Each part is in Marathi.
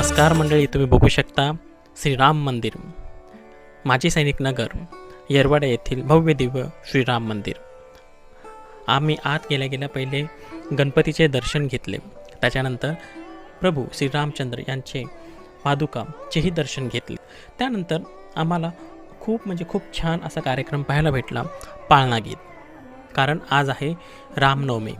नमस्कार मंडळी तुम्ही बघू शकता श्रीराम मंदिर. माजी सैनिक नगर येरवाडा येथील भव्य दिव्य श्रीराम मंदिर. आम्ही आत गेल्या गेल्या पहिले गणपतीचे दर्शन घेतले. त्याच्यानंतर प्रभू श्रीरामचंद्र यांचे पादुकाचेही दर्शन घेतले. त्यानंतर आम्हाला खूप म्हणजे खूप छान असा कार्यक्रम पाहायला भेटला पाळणा गीत. कारण आज आहे रामनवमी.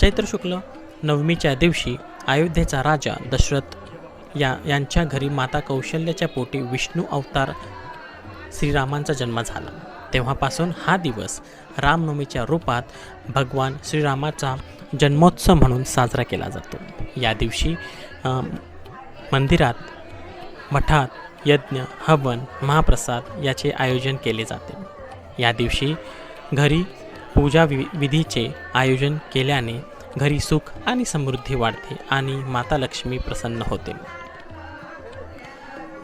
चैत्र शुक्ल नवमीच्या दिवशी अयोध्येचा राजा दशरथ या यांच्या घरी माता कौशल्याच्या पोटी विष्णू अवतार श्रीरामांचा जन्म झाला. तेव्हापासून हा दिवस रामनवमीच्या रूपात भगवान श्रीरामाचा जन्मोत्सव म्हणून साजरा केला जातो. या दिवशी मंदिरात मठात यज्ञ हवन महाप्रसाद याचे आयोजन केले जाते. या दिवशी घरी पूजा वि विधीचे आयोजन केल्याने घरी सुख आणि समृद्धी वाढते आणि माता लक्ष्मी प्रसन्न होते.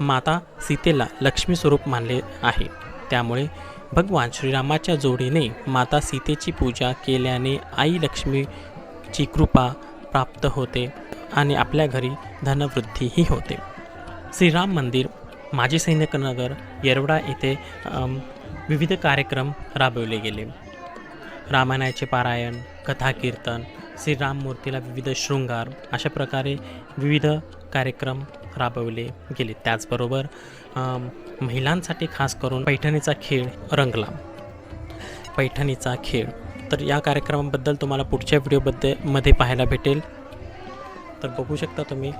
माता सीतेला लक्ष्मी स्वरूप मानले आहे. त्यामुळे भगवान श्रीरामाच्या जोडीने माता सीतेची पूजा केल्याने आई लक्ष्मीची कृपा प्राप्त होते आणि आपल्या घरी धनवृद्धीही होते. श्रीराम मंदिर माजी सैनिकनगर येरवडा येथे विविध कार्यक्रम राबवले गेले. रामायणाचे पारायण कथा कीर्तन श्रीराम मूर्तीला विविध शृंगार अशा प्रकारे विविध कार्यक्रम राबवले गेले. त्याचबरोबर महिलांसाठी खास करून पैठणीचा खेळ रंगला. पैठणीचा खेळ. तर या कार्यक्रमाबद्दल तुम्हाला पुढच्या व्हिडिओबद्दलमध्ये पाहायला भेटेल. तर बघू शकता तुम्ही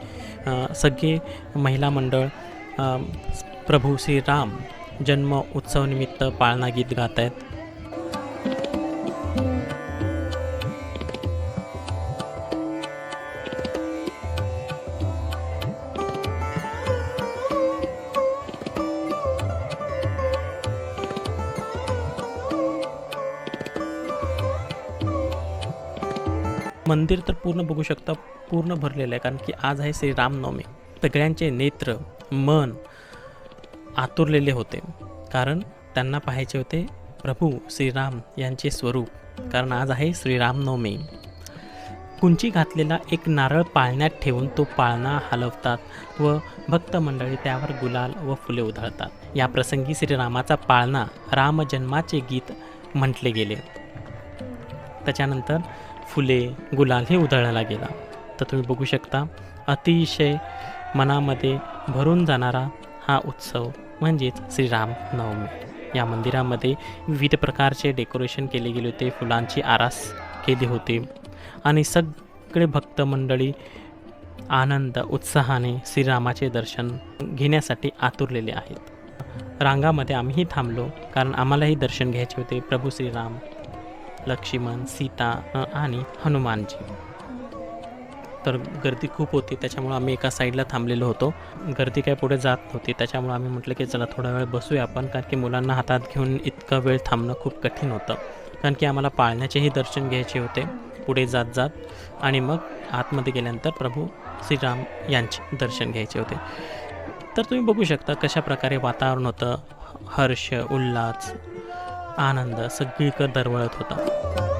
सगळे महिला मंडळ प्रभू श्रीराम जन्म उत्सवनिमित्त पाळणा गीत गात आहेत मंदिर तर पूर्ण बघू शकता पूर्ण भरलेलं आहे कारण की आज आहे श्री रामनवमी. सगळ्यांचे नेत्र मन आतुरलेले होते कारण त्यांना पाहायचे होते प्रभू श्रीराम यांचे स्वरूप. कारण आज आहे श्रीरामनवमी कुंची घातलेला एक नारळ पाळण्यात ठेवून तो पाळणा हलवतात व भक्त मंडळी त्यावर गुलाल व फुले उधळतात. या प्रसंगी श्रीरामाचा पाळणा रामजन्माचे गीत म्हटले गेले. त्याच्यानंतर फुले गुलाल हे उधळला गेला. तर तुम्ही बघू शकता अतिशय मनामध्ये भरून जाणारा हा उत्सव म्हणजेच श्रीराम नवमी या मंदिरामध्ये विविध प्रकारचे डेकोरेशन केले गेले होते फुलांची आरास केली होती आणि सगळे भक्त मंडळी आनंद उत्साहाने श्रीरामाचे दर्शन घेण्यासाठी आतुरलेले आहेत. रांगामध्ये आम्हीही थांबलो कारण आम्हालाही दर्शन घ्यायचे होते. प्रभू श्रीराम लक्ष्मण सीता आणि हनुमानजी. तर गर्दी खूप होती त्याच्यामुळं आम्ही एका साईडला थांबलेलो होतो. गर्दी काय पुढे जात नव्हती त्याच्यामुळं आम्ही म्हटलं की चला थोडा वेळ बसूया आपण कारण की मुलांना हातात घेऊन इतका वेळ थांबणं खूप कठीण होतं. कारण की आम्हाला पाळण्याचेही दर्शन घ्यायचे होते पुढे जात जात. आणि मग आतमध्ये गेल्यानंतर प्रभू श्रीराम यांचे दर्शन घ्यायचे होते. तर तुम्ही बघू शकता कशा प्रकारे वातावरण होतं हर्ष उल्हास आनंद सगळीकडे दरवळत होता.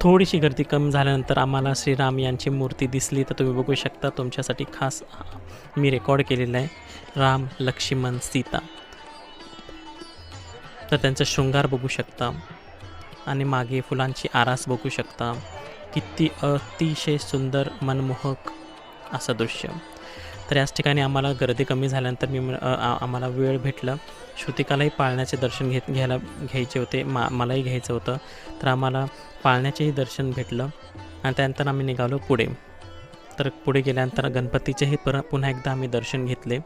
थोडीशी गर्दी कमी झाल्यानंतर आम्हाला श्रीराम यांची मूर्ती दिसली. तर तुम्ही बघू शकता तुमच्यासाठी खास मी रेकॉर्ड केलेलं आहे. राम लक्ष्मण सीता. तर त्यांचा शृंगार बघू शकता. आणि मागे फुलांची आरास बघू शकता. किती अतिशय सुंदर मनमोहक असं दृश्य. तर याच ठिकाणी आम्हाला गर्दी कमी झाल्यानंतर मी आम्हाला वेळ भेटलं. श्रुतिकालाही पाळण्याचे दर्शन घेत घ्यायला घ्यायचे होते. मा मलाही घ्यायचं होतं. तर आम्हाला पाळण्याचेही दर्शन भेटलं. आणि त्यानंतर आम्ही निघालो पुढे. तर पुढे गेल्यानंतर गणपतीचेही पर पुन्हा एकदा आम्ही दर्शन घेतले.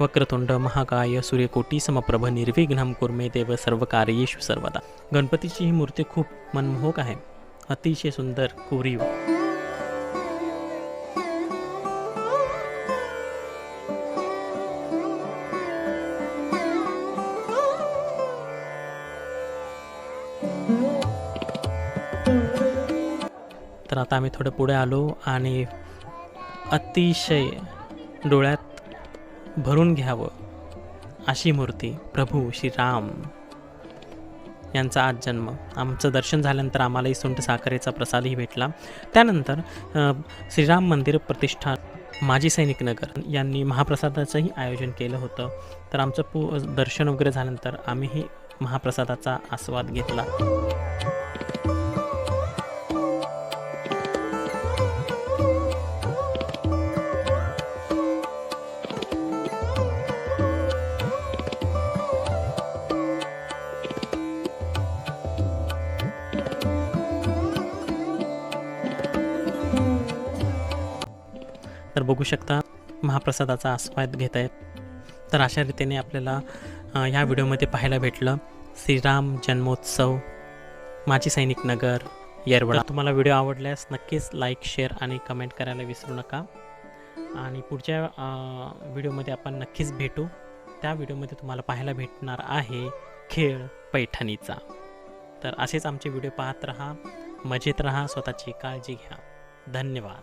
वक्रतुंड महाकाय सूर्यकोटी समप्रभ निर्विघ्नम कुर्मे देव सर्व कार्येषु सर्वदा. गणपतीची ही मूर्ती खूप मनमोहक आहे. अतिशय सुंदर कोरीव. तर आता आम्ही थोडं पुढे आलो आणि अतिशय डोळ्यात भरून घ्यावं अशी मूर्ती प्रभू श्रीराम यांचा आज जन्म. आमचं दर्शन झाल्यानंतर आम्हालाही सुंठ साखरेचा प्रसादही भेटला. त्यानंतर श्रीराम मंदिर प्रतिष्ठान माजी सैनिक नगर यांनी महाप्रसादाचंही आयोजन केलं होतं. तर आमचं पू दर्शन वगैरे झाल्यानंतर आम्हीही महाप्रसादाचा आस्वाद घेतला. तर बघू शकता महाप्रसादाचा आस्वाद घेत आहेत तर अशा रीतीने आपल्याला ह्या व्हिडिओमध्ये पाहायला भेटलं. श्रीराम जन्मोत्सव माजी सैनिक नगर येरवडा. तुम्हाला व्हिडिओ आवडल्यास नक्कीच लाईक शेअर आणि कमेंट करायला विसरू नका. आणि पुढच्या व्हिडिओमध्ये आपण नक्कीच भेटू. त्या व्हिडिओमध्ये तुम्हाला पाहायला भेटणार आहे खेळ पैठणीचा. तर असेच आमचे व्हिडिओ पाहत राहा मजेत राहा स्वतःची काळजी घ्या. धन्यवाद.